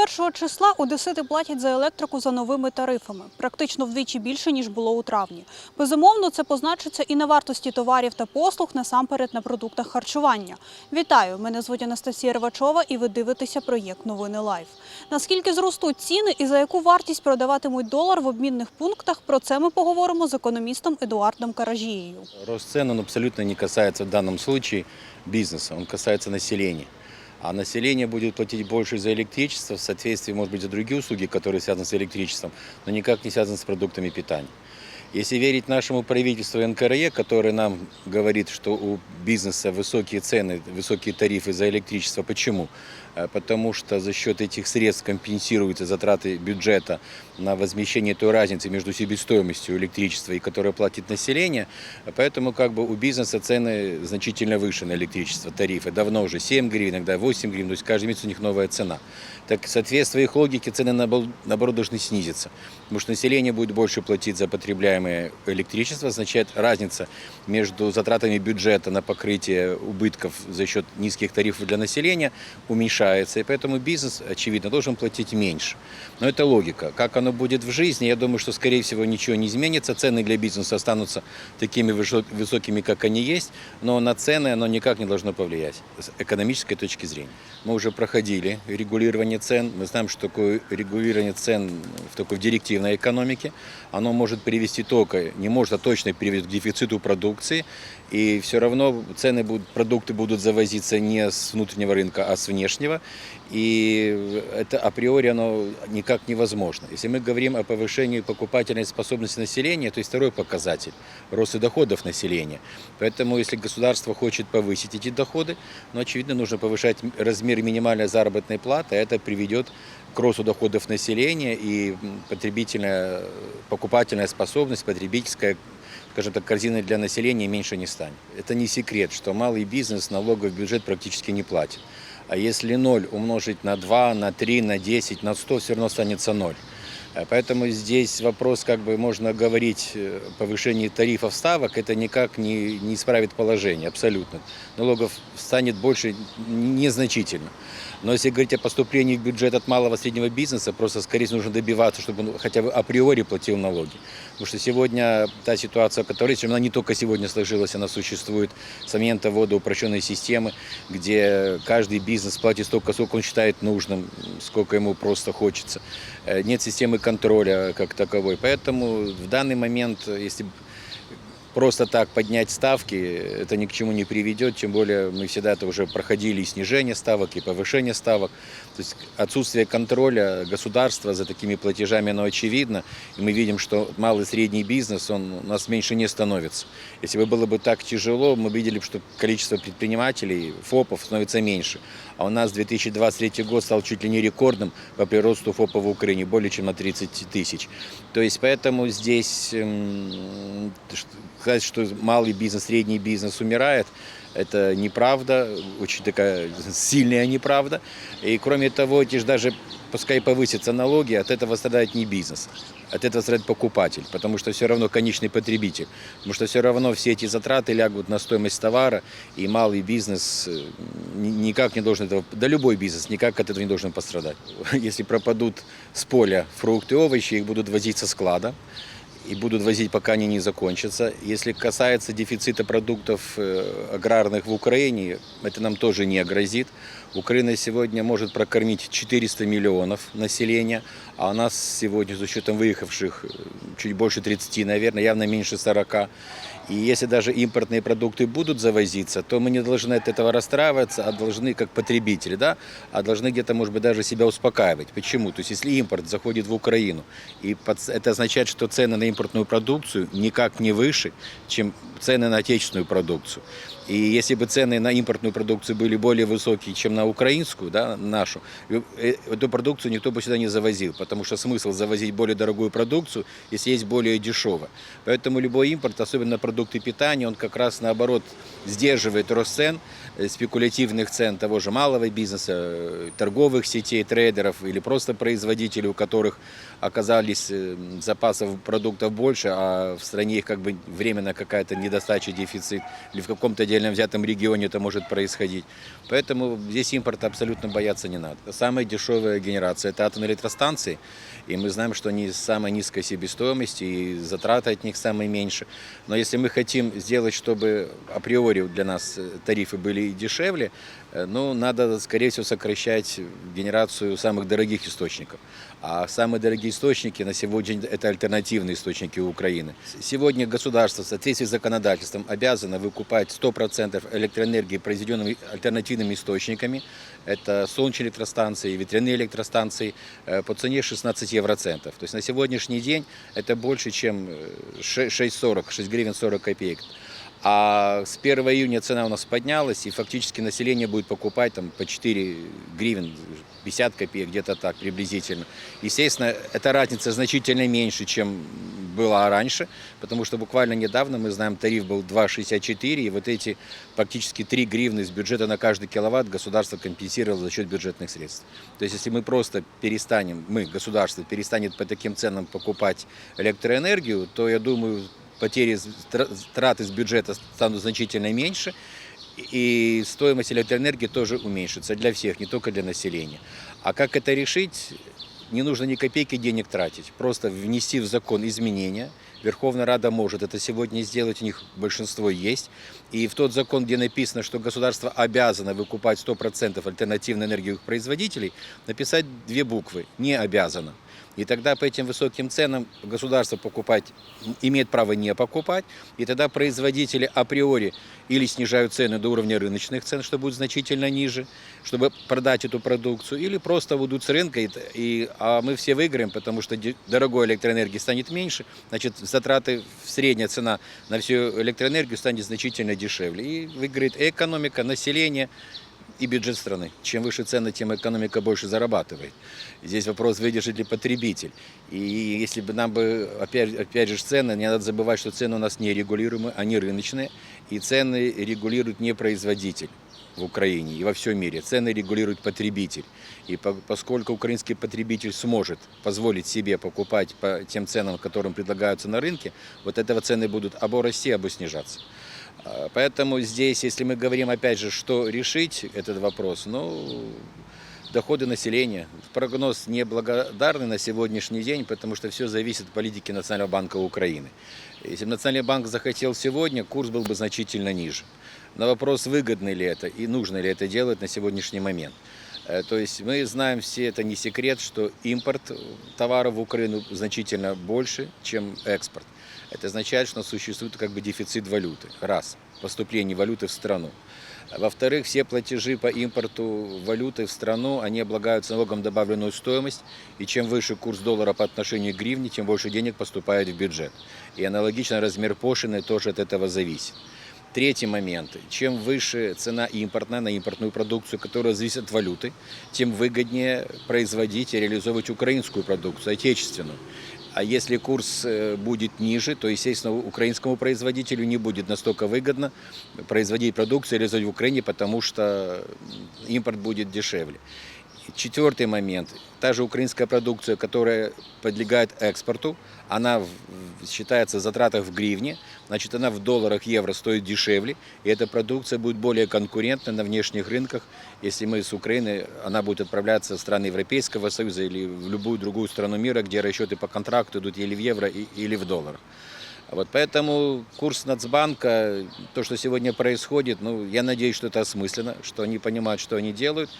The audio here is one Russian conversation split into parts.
1 числа одесити платять за електрику за новими тарифами, практично вдвічі більше, ніж було у травні. Безумовно, це позначиться і на вартості товарів та послуг, насамперед на продуктах харчування. Вітаю! Мене звуть Анастасія Рвачова і ви дивитеся проєкт Новини Лайф. Наскільки зростуть ціни і за яку вартість продаватимуть долар в обмінних пунктах, про це ми поговоримо з економістом Едуардом Каражією. Рост цен, абсолютно не касается в данном случае бизнеса, он касается населения. А население будет платить больше за электричество в соответствии, может быть, за другие услуги, которые связаны с электричеством, но никак не связаны с продуктами питания. Если верить нашему правительству НКРЕ, которое нам говорит, что у бизнеса высокие цены, высокие тарифы за электричество. Почему? Э, Потому что за счет этих средств компенсируются затраты бюджета на возмещение той разницы между себестоимостью электричества и которое платит население. Поэтому как бы у бизнеса цены значительно выше на электричество, тарифы. Давно уже 7 гривен, иногда 8 гривен, то есть каждый месяц у них новая цена. Так, соответствуя их логике, цены наоборот должны снизиться. Потому что население будет больше платить за потребляемое электричество, означает разница между затратами бюджета на покрытие убытков за счет низких тарифов для населения уменьшается. И поэтому бизнес, очевидно, должен платить меньше. Но это логика. Как оно будет в жизни, я думаю, что, скорее всего, ничего не изменится. Цены для бизнеса останутся такими высо- высокими, как они есть, но на цены оно никак не должно повлиять с экономической точки зрения. Мы уже проходили регулирование цен. Мы знаем, что такое регулирование цен в такой директивной экономике. Оно может привести только, не может, а точно приведет к дефициту продукции. И все равно цены будут, продукты будут завозиться не с внутреннего рынка, а с внешнего. И это априори оно никак невозможно. Если мы говорим о повышении покупательной способности населения, то есть второй показатель – рост доходов населения. Поэтому если государство хочет повысить эти доходы, ну, очевидно, нужно повышать размер минимальной заработной платы, а это приведет к росту доходов населения и потребительная, покупательная способность, потребительская скажем так, корзины для населения меньше не станет. Это не секрет, что малый бизнес налогов в бюджет практически не платит. А если 0 умножить на 2, на 3, на 10, на 100, все равно останется 0. Поэтому здесь вопрос, как бы можно говорить э, о тарифов ставок, это никак не, не исправит положение, абсолютно. Налогов станет больше незначительно. Но если говорить о поступлении в бюджет от малого и среднего бизнеса, просто, скорее нужно добиваться, чтобы он хотя бы априори платил налоги. Потому что сегодня та ситуация, которая есть, она не только сегодня сложилась, она существует с момента ввода упрощенной системы, где каждый бизнес платит столько, сколько он считает нужным, сколько ему просто хочется. Э, Нет системы контроля как таковой. Поэтому в данный момент, если просто так поднять ставки, это ни к чему не приведет, тем более мы всегда это уже проходили и снижение ставок, и повышение ставок. То есть отсутствие контроля государства за такими платежами, оно очевидно, и мы видим, что малый и средний бизнес, он у нас меньше не становится. Если бы было бы так тяжело, мы видели бы, что количество предпринимателей, ФОПов становится меньше. А у нас 2023 год стал чуть ли не рекордным по приросту ФОПа в Украине, более чем на 30 тысяч. То есть поэтому здесь эм, сказать, что малый бизнес, средний бизнес умирает, это неправда, очень такая сильная неправда. И кроме того, эти же даже, пускай повысятся налоги, от этого страдает не бизнес, от этого страдает покупатель, потому что все равно конечный потребитель, потому что все равно все эти затраты лягут на стоимость товара, и малый бизнес э, ни- никак не должен этого, да любой бизнес никак от этого не должен пострадать. Если пропадут с поля фрукты, овощи, их будут возить со склада, и будут возить, пока они не закончатся. Если касается дефицита продуктов э, аграрных в Украине, это нам тоже не грозит. Украина сегодня может прокормить 400 миллионов населения, а у нас сегодня, с учетом выехавших, чуть больше 30, наверное, явно меньше 40. И если даже импортные продукты будут завозиться, то мы не должны от этого расстраиваться, а должны как потребители, да, а должны где-то, может быть, даже себя успокаивать. Почему? То есть если импорт заходит в Украину, и это означает, что цены на импортную продукцию никак не выше, чем цены на отечественную продукцию. И если бы цены на импортную продукцию были более высокие, чем на украинскую, да, нашу, э, эту продукцию никто бы сюда не завозил, потому что смысл завозить более дорогую продукцию, если есть более дешевая. Поэтому любой импорт, особенно продукты питания, он как раз наоборот сдерживает рост цен, спекулятивных цен того же малого бизнеса, э, торговых сетей, трейдеров или просто производителей, у которых оказались э, запасов продуктов больше, а в стране их как бы временно какая-то недостача, дефицит, или в каком-то отдельно взятом регионе это может происходить. Поэтому здесь импорта абсолютно бояться не надо. Самая дешевая генерация – это атомные электростанции, и мы знаем, что они с самой низкой себестоимости, и затраты от них самые меньше. Но если мы хотим сделать, чтобы априори для нас э, тарифы были дешевле, э, ну, надо, скорее всего, сокращать генерацию самых дорогих источников. А самые дорогие источники на сегодня – это альтернативные источники Украины. Сегодня государство в соответствии с законодательством обязано выкупать 100% электроэнергии, произведенной альтернативными источниками. Это солнечные электростанции, ветряные электростанции э, по цене 16 евроцентов. То есть на сегодняшний день это больше, чем э, 6,40, 6 гривен 40 копеек. А с 1 июня цена у нас поднялась, и фактически население будет покупать там по 4 гривен, 50 копеек, где-то так приблизительно. Естественно, эта разница значительно меньше, чем была раньше, потому что буквально недавно, мы знаем, тариф был 2,64, и вот эти практически 3 гривны из бюджета на каждый киловатт государство компенсировало за счет бюджетных средств. То есть если мы просто перестанем, мы, государство, перестанет по таким ценам покупать электроэнергию, то, я думаю, потери, траты с бюджета станут значительно меньше, и стоимость электроэнергии тоже уменьшится для всех, не только для населения. А как это решить? Не нужно ни копейки денег тратить. Просто внести в закон изменения. Верховная Рада может это сегодня сделать, у них большинство есть. И в тот закон, где написано, что государство обязано выкупать 100% альтернативной энергии у производителей, написать две буквы «не обязано». И тогда по этим высоким ценам государство покупать имеет право не покупать, и тогда производители априори или снижают цены до уровня рыночных цен, что будет значительно ниже, чтобы продать эту продукцию, или просто уйдут с рынка, и, и- а мы все выиграем, потому что дорогой электроэнергии станет меньше, значит затраты, средняя цена на всю электроэнергию станет значительно дешевле. И выиграет экономика, население, и бюджет страны. Чем выше цены, тем экономика больше зарабатывает. Здесь вопрос, выдержит ли потребитель. И если бы нам бы, опять, опять же, цены, не надо забывать, что цены у нас не регулируемые, они рыночные, и цены регулирует не производитель в Украине и во всем мире. Цены регулирует потребитель. И по- поскольку украинский потребитель сможет позволить себе покупать по тем ценам, которым предлагаются на рынке, вот этого цены будут або расти, або снижаться. А, Поэтому здесь, если мы говорим опять же, что решить этот вопрос, ну, доходы населения. Прогноз неблагодарный на сегодняшний день, потому что все зависит от политики Национального банка Украины. Если бы Национальный банк захотел сегодня, курс был бы значительно ниже. На вопрос, выгодно ли это и нужно ли это делать на сегодняшний момент. Э, То есть мы знаем все, это не секрет, что импорт товаров в Украину значительно больше, чем экспорт. Это означает, что существует как бы дефицит валюты. Раз. Поступление валюты в страну. Во-вторых, все платежи по импорту валюты в страну, они облагаются налогом добавленную стоимость, и чем выше курс доллара по отношению к гривне, тем больше денег поступает в бюджет. И аналогично размер пошлины тоже от этого зависит. Третий момент. Чем выше цена импортная на импортную продукцию, которая зависит от валюты, тем выгоднее производить и реализовывать украинскую продукцию, отечественную. А если курс э, будет ниже, то, естественно, украинскому производителю не будет настолько выгодно производить продукцию и реализовать в Украине, потому что импорт будет дешевле. Четвертый момент. Та же украинская продукция, которая подлегает экспорту, она считается затратах в гривне, значит, она в долларах, евро стоит дешевле, и эта продукция будет более конкурентна на внешних рынках, если мы с Украины, она будет отправляться в страны Европейского Союза или в любую другую страну мира, где расчеты по контракту идут или в евро, или в долларах. Вот поэтому курс Нацбанка, то, что сегодня происходит, ну, я надеюсь, что это осмысленно, что они понимают, что они делают,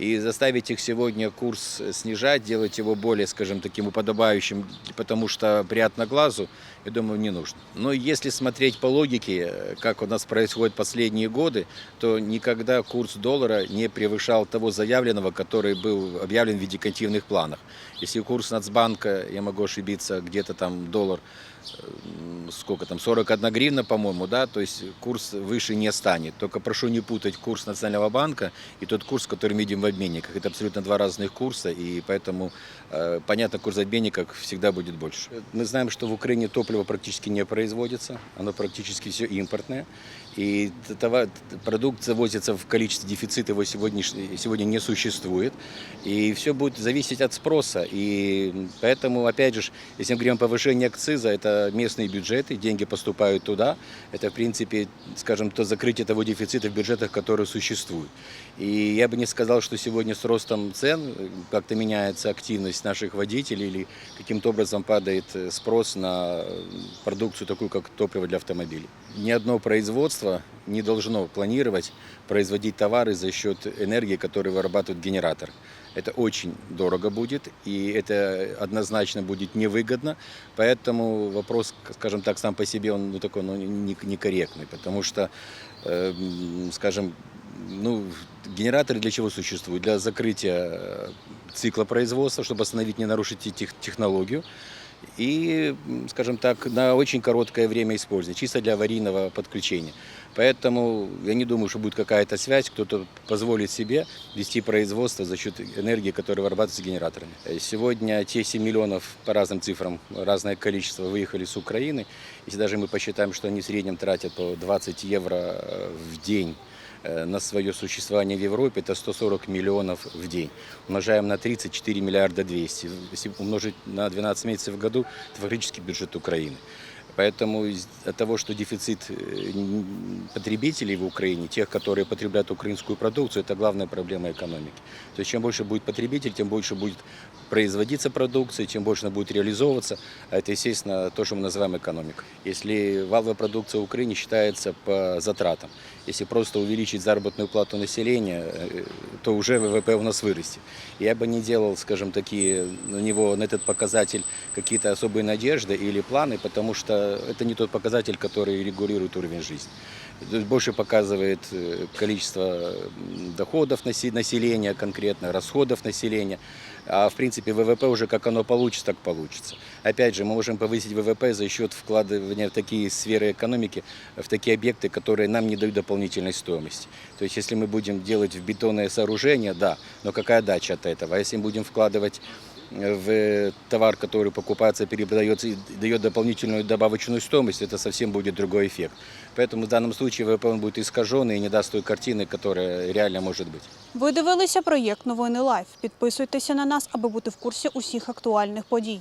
и заставить их сегодня курс снижать, делать его более, скажем, таким уподобающим, потому что приятно глазу, я думаю, не нужно. Но если смотреть по логике, э, как у нас происходит последние годы, то никогда курс доллара не превышал того заявленного, который был объявлен в индикативных планах. Если курс Нацбанка, я могу ошибиться, где-то там доллар сколько там, 41 гривна, по-моему, да, то есть курс выше не станет. Только прошу не путать курс Национального банка и тот курс, который мы видим в обменниках. Это абсолютно два разных курса, и поэтому, э, понятно, курс обменников всегда будет больше. Мы знаем, что в Украине топливо практически не производится, оно практически все импортное. И товар- продукт завозится в количестве дефицита, его сегодня, сегодня не существует. И все будет зависеть от спроса. И поэтому, опять же, если мы говорим о повышении акциза, это местные бюджеты, деньги поступают туда. Это, в принципе, скажем, то закрытие того дефицита в бюджетах, которые существуют. И я бы не сказал, что сегодня с ростом цен э, как-то меняется активность наших водителей или каким-то образом падает э, спрос на э, продукцию, такую как топливо для автомобилей. Ни одно производство не должно планировать производить товары за счет энергии, которую вырабатывает генератор. Это очень дорого будет, и это однозначно будет невыгодно. Поэтому вопрос, скажем так, сам по себе, он ну, такой ну, не- некорректный, потому что, э, скажем, ну, генераторы для чего существуют? Для закрытия э, цикла производства, чтобы остановить, не нарушить те- тех- технологию. И, скажем так, на очень короткое время использования, чисто для аварийного подключения. Поэтому я не думаю, что будет какая-то связь, кто-то позволит себе вести производство за счет энергии, которая вырабатывается генераторами. Э, Сегодня те 7 миллионов, по разным цифрам, разное количество выехали с Украины. Если даже мы посчитаем, что они в среднем тратят по 20 евро э, в день э, на свое существование в Европе, это 140 миллионов в день. Умножаем на 34 миллиарда 200. Если умножить на 12 месяцев в году, это фактически бюджет Украины. Поэтому от того, что дефицит э, потребителей в Украине, тех, которые потребляют украинскую продукцию, это главная проблема экономики. То есть чем больше будет потребитель, тем больше будет производиться продукции, тем больше она будет реализовываться. А это, естественно, то, что мы называем экономикой. Если валовая продукция в Украине считается по затратам, если просто увеличить заработную плату населения, э, то уже ВВП у нас вырастет. Я бы не делал, скажем, такие на него, на этот показатель какие-то особые надежды или планы, потому что это не тот показатель, который регулирует уровень жизни. Больше показывает э, количество доходов насе- населения конкретно, расходов населения. А в принципе ВВП уже как оно получится, так получится. Опять же, мы можем повысить ВВП за счет вкладывания в такие сферы экономики, в такие объекты, которые нам не дают дополнительной стоимости. То есть если мы будем делать в бетонные сооружения, да, но какая дача от этого? А если мы будем вкладывать в товар, который покупается, перепродается и дает дополнительную добавочную стоимость, это совсем будет другой эффект. Поэтому в данном случае ВВП он будет искаженный и не даст той картины, которая реально может быть. Ви дивилися проєкт Новини Лайф. Підписуйтеся на нас, аби бути в курсі усіх актуальних подій.